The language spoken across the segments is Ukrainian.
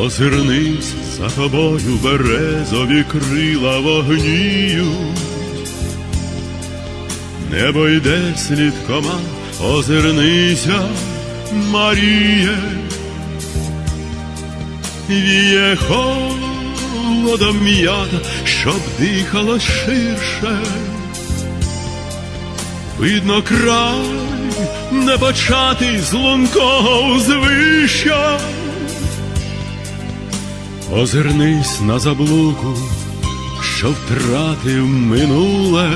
Озирнись за тобою березові крила вогніють. Небо йде слідкома, озирнися, Маріє, віє холодом м'ята, щоб дихало ширше. Видно край не початий з лункого узвища. Озирнись на заблуку, що втратив минуле.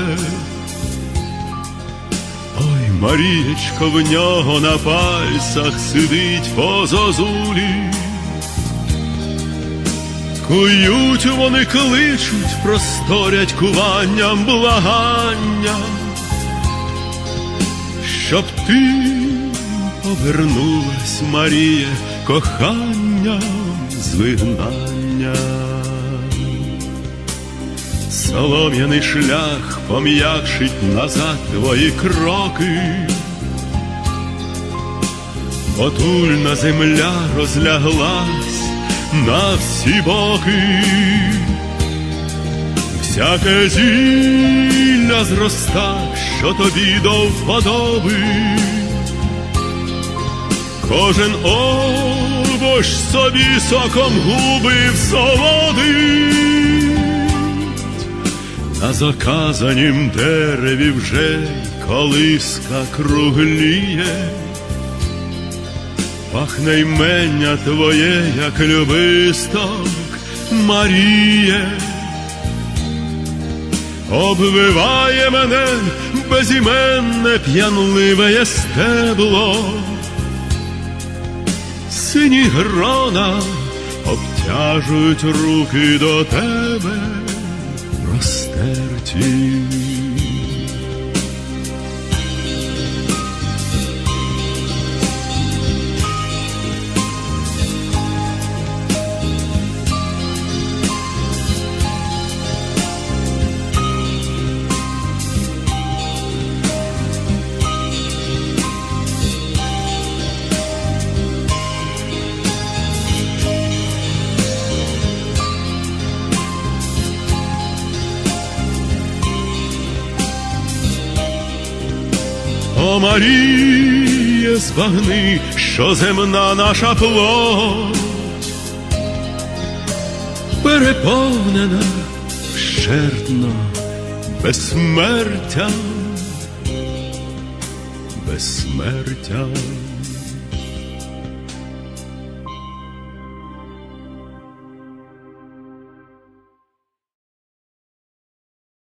Ой, Марієчко, в нього на пальцях сидить по зозулі. Кують вони кличуть, просторять куванням благання, щоб ти повернулась, Маріє, коханням з вигнання. Солом'яний шлях пом'якшить назад твої кроки. Отульна земля розляглась на всі боки. Всяке зілля зроста, що тобі до вподоби. Кожен овощ собі соком губи всолодить. На заказанім дереві вже колиска кругліє, пахне ймення твоє, як любисток Маріє, обвиває мене безіменне п'янливе стебло, сині грона обтяжують руки до тебе розтерті. О Маріє, збагни, що земна наша плоть переповнена вщертно безсмертям, безсмертям.